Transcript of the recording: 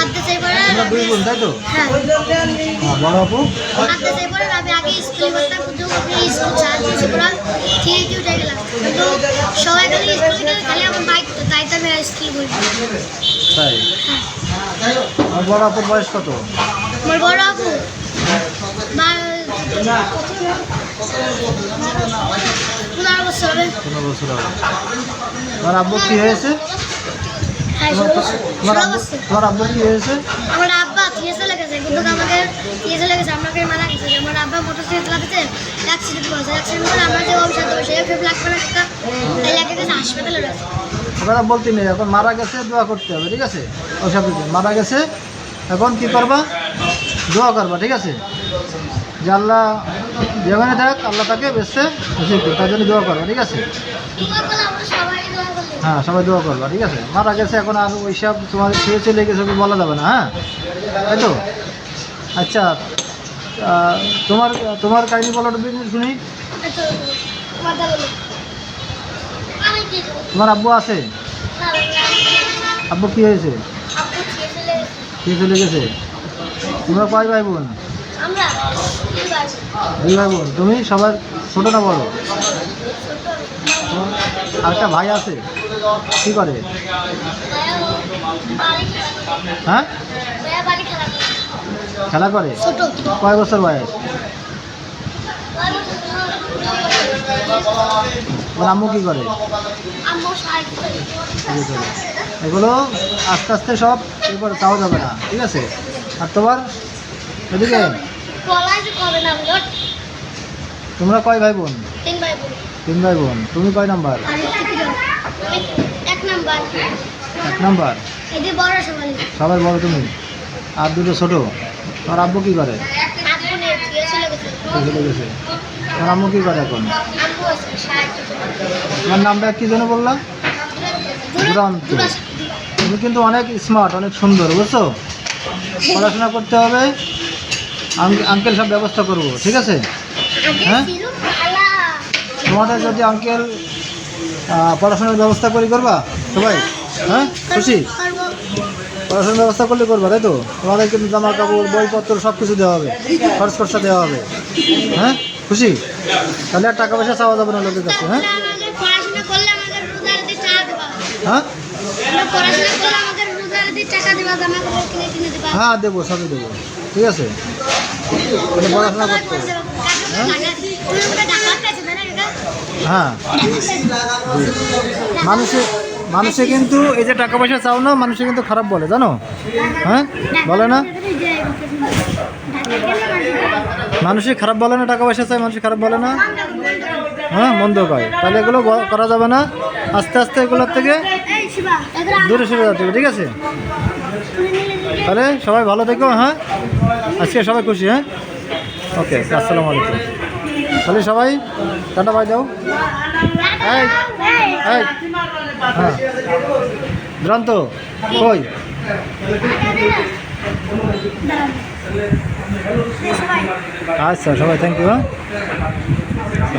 মাদ্রাসায় পড়ে তোমরা দুই বোন তাই তো? হ্যাঁ। হ্যাঁ, বড় আপু। মাদ্রাসায় পড়ে আমি আগে স্কুলে পড়তাম কিন্তু স্কুল ছাড় দিয়েছে পুরো থ্রিতে উঠে গেলাম। কিন্তু সবাই খালি স্কুল থেকে খালি আমার বাইক তো তাই তো আমি আর স্কুল করি তাই? আর বড় আপুর বয়স কত? আমার বড় আপু পনেরো বছর হবে। পনেরো বছর হবে। তোমার আব্বু কি হয়েছে? হ্যাঁ তোমার আব্বু মারা গেছে করে বলতে নেই, এখন মারা গেছে, দোয়া করতে হবে, ঠিক আছে? ওসব মারা গেছে, এখন কি করবা? দোয়া করবা, ঠিক আছে? যে আল্লাহ যেখানে থাক, আল্লাহ তাকে বেসছে তার জন্য দোয়া করবা, ঠিক আছে? হ্যাঁ সবাই দোয়া করবা ঠিক আছে? মারা গেছে এখন আর ওইসব তোমার খেয়ে চলে গেছে ওকে বলা যাবে না হ্যাঁ? তাই তো? আচ্ছা তোমার তোমার কাহিনী বলো শুনি। তোমার কি আব্বু আছে। আব্বু কি হয়েছে। খেয়ে চলে গেছে? তোমরা কয় ভাই বোন দুই ভাই। বোন তুমি সবার ছোট না বড়? ছোট। আর একটা ভাই আছে। কি করে। হ্যাঁ? খেলা করে। কয় বছর বয়স? ওর আম্মু কি করে। এগুলো আস্তে আস্তে সব এরপর তাও যাবে না ঠিক আছে? আর তোমার? এদিকে? তোমরা কয় ভাই বোন? তিন ভাই বোন। তুমি কয় নাম্বার। এক নাম্বার। এক নাম্বার? এটি বড় সবাই। সবাই বড় তুমি? আর দুটো ছোট? তোমার আব্বু কি করে? আব্বু নিয়ে চলে গেছে। তোমার আম্মু কি করে এখন। তোমার নামটা কি জন্য বললাম দুরান্ত। তুমি কিন্তু অনেক স্মার্ট অনেক সুন্দর বুঝছ? পড়াশোনা করতে হবে। আঙ্ক- আঙ্কেল সব ব্যবস্থা করব ঠিক আছে? হ্যাঁ? তোমাদের যদি আঙ্কেল পড়াশোনার ব্যবস্থা করি করবা? সবাই? হ্যাঁ? খুশি? পড়াশোনার ব্যবস্থা করলে করবা, তাই তো? তোমাদের কিন্তু জামা কাপড়, বইপত্র সব কিছু দেওয়া হবে। খরচ খরচা দেওয়া হবে। হ্যাঁ? খুশি? তাহলে আর টাকা পয়সা চাওয়া যাবে না লোকের কাছে হ্যাঁ? হ্যাঁ? হ্যাঁ দেবো, সবই দেবো। ঠিক আছে? পড়াশোনা করতে হবে। হ্যাঁ? মানুষে মানুষে কিন্তু এই যে টাকা পয়সা চাও না, মানুষে কিন্তু খারাপ বলে, জানো? হ্যাঁ? বলে না? মানুষে খারাপ বলে না, টাকা পয়সা চায়, মানুষে খারাপ বলে না? হ্যাঁ মন্দ কয়। তাহলে এগুলো করা যাবে না? আস্তে আস্তে এগুলোর থেকে দূরে সরে যেতে ঠিক আছে? তাহলে সবাই ভালো থেকো হ্যাঁ? আজকে সবাই খুশি হ্যাঁ? ওকে, আসসালামু আলাইকুম। তাহলে সবাই টাটা বাই এই হ্যাঁ। দুরান্ত কই? আচ্ছা সবাই থ্যাংক ইউ হ্যাঁ।